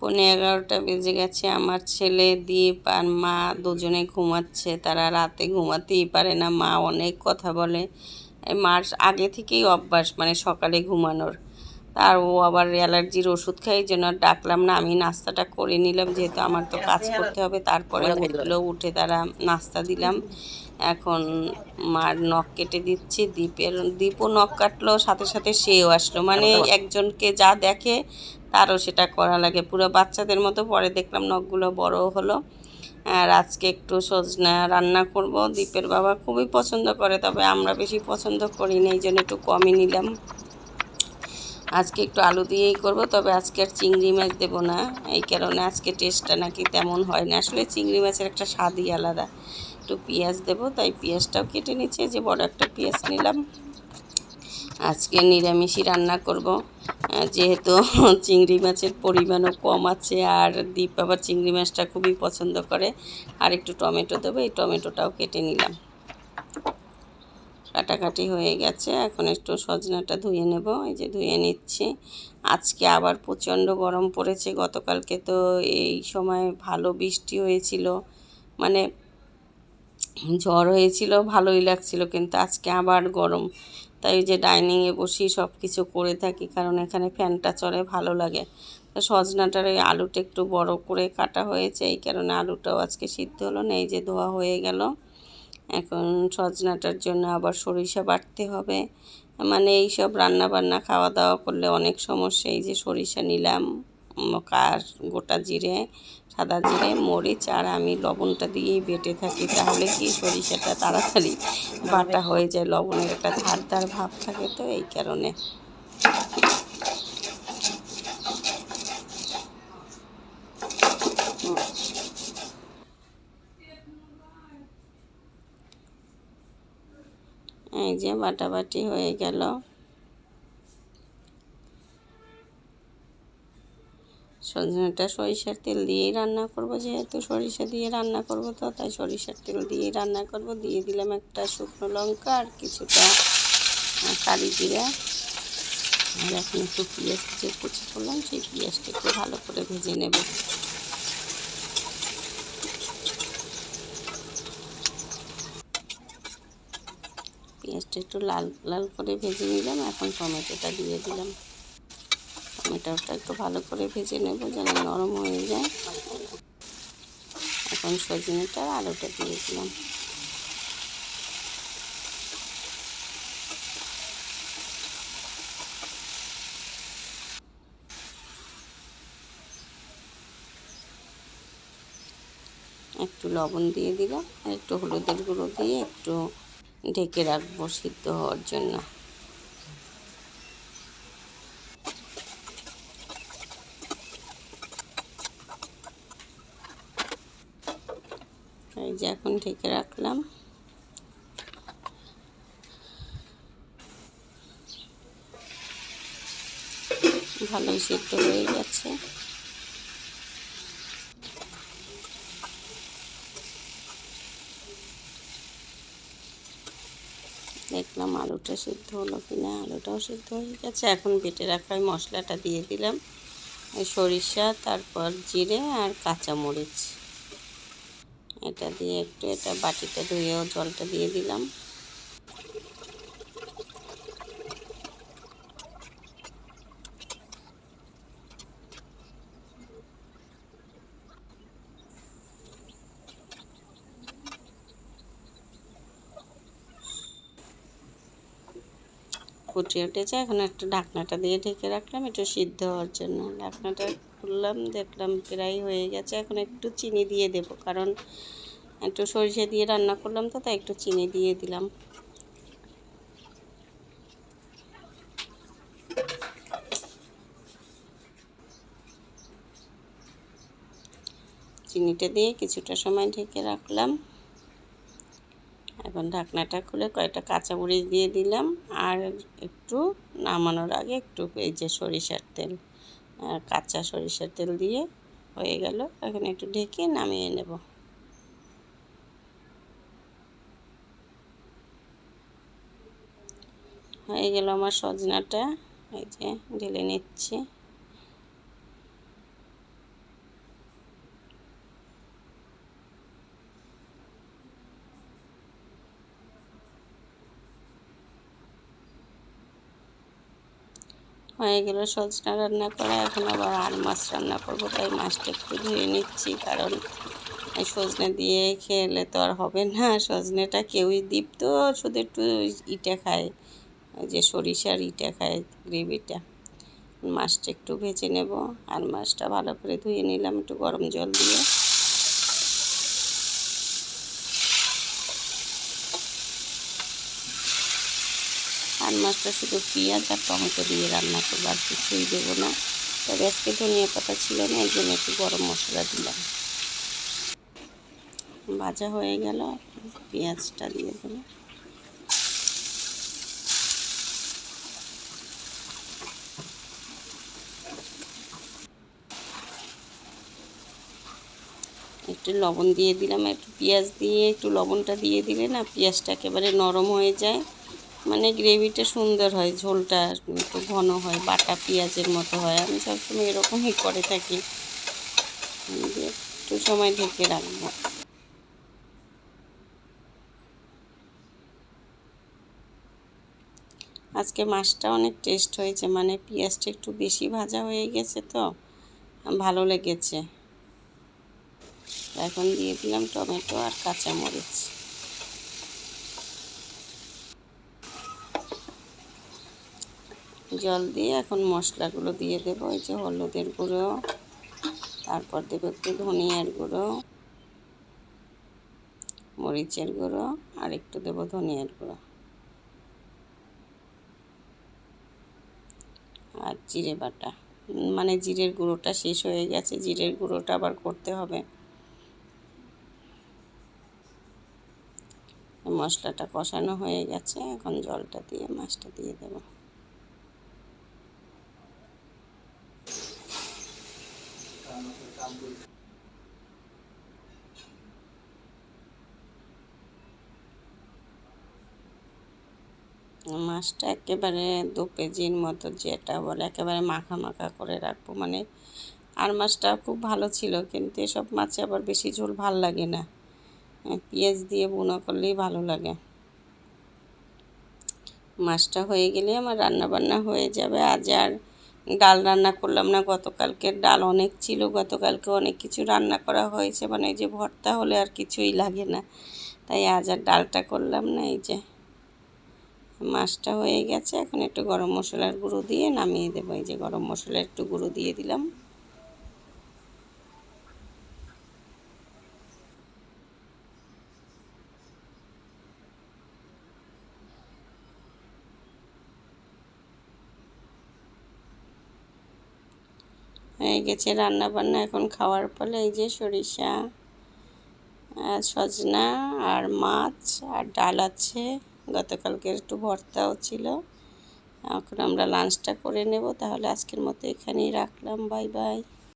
পৌনে এগারোটা বেজে গেছে। আমার ছেলে দীপ আর মা দুজনে ঘুমাচ্ছে। তারা রাতে ঘুমাতেই পারে না। মা অনেক কথা বলে। এই মার আগে থেকেই অভ্যাস মানে সকালে ঘুমানোর। আর ও আবার অ্যালার্জির ওষুধ খাই জন্য আর ডাকলাম না। আমি নাস্তাটা করে নিলাম যেহেতু আমার তো কাজ করতে হবে। তারপরে উঠল উঠে তারা নাস্তা দিলাম। এখন মার নখ কেটে দিচ্ছি দ্বীপের দ্বীপও নখ কাটলো সাথে সাথে সেও আসলো। মানে একজনকে যা দেখে তারও সেটা করা লাগে। পুরো বাচ্চাদের মতো পরে দেখলাম নখগুলো বড় হলো। আর আজকে একটু সজনা রান্না করব। দীপের বাবা খুবই পছন্দ করে, তবে আমরা বেশি পছন্দ করি না এই জন্য একটু কমই নিলাম। আজকে একটু আলু দিয়েই করব, তবে আজকে আর চিংড়ি মাছ দেবো না। এই কারণে আজকে টেস্টটা নাকি তেমন হয় না। আসলে চিংড়ি মাছের একটা স্বাদই আলাদা। একটু পেঁয়াজ দেবো, তাই পেঁয়াজটাও কেটে নিচ্ছে। যে বড় একটা পেঁয়াজ নিলাম। আজকে নিরামিষই রান্না করব। যেহেতু চিংড়ি মাছের পরিমাণও কম আছে আর দীপ আবার চিংড়ি মাছটা খুবই পছন্দ করে, আর একটু টমেটো দেবো, এই টমেটোটাও কেটে নিলাম। কাটাকাটি হয়ে গেছে, এখন একটু সজনাটা ধুয়ে নেব, এই যে ধুয়ে নিচ্ছি। আজকে আবার প্রচণ্ড গরম পড়েছে, গতকালকে তো এই সময় ভালো বৃষ্টি হয়েছিল মানে ঝড় হয়েছিল, ভালোই লাগছিল, কিন্তু আজকে আবার গরম। তাই যে ডাইনিংয়ে বসি সব কিছু করে থাকি, কারণ এখানে ফ্যানটা চলে ভালো লাগে। সজনাটার ওই আলুটা একটু বড় করে কাটা হয়েছে, এই কারণে আলুটাও আজকে সিদ্ধ হলো না, এই যে ধোয়া হয়ে গেল। এখন সজনাটার জন্য আবার সরিষা বাটতে হবে। মানে এই সব রান্না বান্না খাওয়া দাওয়া করলে অনেক সমস্যা, এই যে সরিষা নিলাম কার গোটা জিরে সাদা জিরে, মরিচ আর আমি লবণটা দিয়েই বেটে থাকি। তাহলে কি সরিষাটা তাড়াতাড়ি বাটা হয়ে যায়? লবণের একটা ধার ধার ভাব থাকে তো এই কারণে। এই যে বাটাবাটি হয়ে গেল। সজনাটা সরিষার তেল দিয়েই রান্না করব, যেহেতু সরিষা দিয়ে রান্না করব তো, তাই সরিষার তেল দিয়েই রান্না করব। দিয়ে দিলাম একটা শুকনো লঙ্কা আর কিছুটা কালি জিরা। আর এখন একটু পেঁয়াজ যে কুচি করলাম, সেই পেঁয়াজটা একটু ভালো করে ভেজে নেব। পেঁয়াজটা একটু লাল লাল করে ভেজে নিলাম, এখন টমেটোটা দিয়ে দিলাম। টমেটোটা একটু ভালো করে ভেজে নেব যেন নরম হয়ে যায়। এখন সজনেটা আলুটা দিয়ে দিলাম। একটু লবণ দিয়ে দিলাম, আর একটু হলুদের গুঁড়ো দিয়ে একটু ঢেকে রাখব সিদ্ধ হওয়ার জন্য এই যে এখন ঢেকে রাখলাম। ভালোই সিদ্ধ হয়ে গেছে। দেখলাম আলুটা সিদ্ধ হলো কি না আলুটাও সিদ্ধ হয়ে গেছে। এখন বেটে রাখা মশলাটা দিয়ে দিলাম। সরিষা, তারপর জিরে আর কাঁচামরিচ। এটা দিয়ে একটু এটা বাটিটা ধুয়েও জলটা দিয়ে দিলাম। ফুটে উঠেছে। এখন একটু ঢাকনাটা দিয়ে ঢেকে রাখলাম, একটু সিদ্ধ হওয়ার জন্য। ঢাকনাটা খুললাম, দেখলাম প্রায় হয়ে গেছে। এখন একটু চিনি দিয়ে দেব, কারণ একটু সরিষা দিয়ে রান্না করলাম তো, তাই একটু চিনি দিয়ে দিলাম। চিনিটা দিয়ে কিছুটা সময় ঢেকে রাখলাম। এখন ঢাকনাটা খুলে কয়েকটা কাঁচামরিচ দিয়ে দিলাম, আর একটু নামানোর আগে একটু এই যে সরিষার তেল। কাঁচা সরিষার তেল দিয়ে হয়ে গেল। এখন একটু ঢেকে নামিয়ে নেব। হয়ে গেল আমার সজনাটা। এই যে ঢেলে নিচ্ছি। হয়ে গেল সজনা রান্না করা। এখন আবার আর মাছ রান্না করব, তাই মাছটা একটু ধুয়ে নিচ্ছি। কারণ সজনে দিয়ে খেলে তো আর হবে না। সজনেটা কেউই দ্বীপ তো শুধু একটু ইটা খায় যে সরিষার ইটা খায়, গ্রেভিটা। মাছটা একটু ভেজে নেব। আর মাছটা ভালো করে ধুয়ে নিলাম একটু গরম জল দিয়ে। আর মাছটা শুধু পেঁয়াজ আর টমেটো দিয়ে রান্না করব, আর কিছুই দেবো না। তবে আজকে ধনিয়া পাতা ছিল না, এই জন্য একটু গরম মশলা দিলাম। ভাজা হয়ে গেল, পেঁয়াজটা দিয়ে দেবো। একটু লবণ দিয়ে দিলাম, একটু পেঁয়াজ দিয়ে, একটু লবণটা দিয়ে দিলে না পেঁয়াজটা একেবারে নরম হয়ে যায়। মানে গ্রেভিটা সুন্দর হয়, ঝোলটা একটু ঘন হয়, বাটা পেঁয়াজের মতো হয়। আমি সবসময় এরকমই করে থাকি। একটু সময় ঢেকে রাখব। আজকে মাছটা অনেক টেস্ট হয়েছে মানে পেঁয়াজটা একটু বেশি ভাজা হয়ে গেছে তো, ভালো লেগেছে। এখন দিয়ে দিলাম টমেটো আর কাঁচামরিচ। জল দিয়ে এখন মশলাগুলো দিয়ে দেবো, এই যে হলুদের গুঁড়ো, তারপর দেবো একটু ধনিয়ার গুঁড়ো, মরিচের গুঁড়ো, আর একটু দেবো ধনিয়ার গুঁড়ো, আর জিরে বাটা। মানে জিরের গুঁড়োটা শেষ হয়ে গেছে, জিরের গুঁড়োটা আবার করতে হবে। মশলাটা কষানো হয়ে গেছে, এখন জলটা দিয়ে মাছটা দিয়ে দেবো। মাছটা একেবারে দু কেজির মতো যেটা বলে একেবারে মাখা মাখা করে রাখব মানে আর মাছটা খুব ভালো ছিল, কিন্তু এসব মাছে আবার বেশি ঝোল ভালো লাগে না। পেঁয়াজ দিয়ে বুনো করলেই ভালো লাগে। মাছটা হয়ে গেলে আমার রান্না বান্না হয়ে যাবে আজ আর ডাল রান্না করলাম না। গতকালকে ডাল অনেক ছিল, গতকালকে অনেক কিছু রান্না করা হয়েছে। মানে যে ভর্তা হলে আর কিছুই লাগে না। তাই আজ আর ডালটা করলাম না, এই যে মাছটা হয়ে গেছে। এখন একটু গরম মশলার গুঁড়ো দিয়ে নামিয়ে দেবো। এই যে গরম মশলা একটু গুঁড়ো দিয়ে দিলাম। হয়ে গেছে রান্না বান্না এখন খাওয়ার ফলে এই যে সরিষা সজনা আর মাছ আর ডাল আছে। গতকালকে একটু ভর্তাও ছিল। এখন আমরা লাঞ্চটা করে নেব। তাহলে আজকের মতো এখানেই রাখলাম। Bye bye.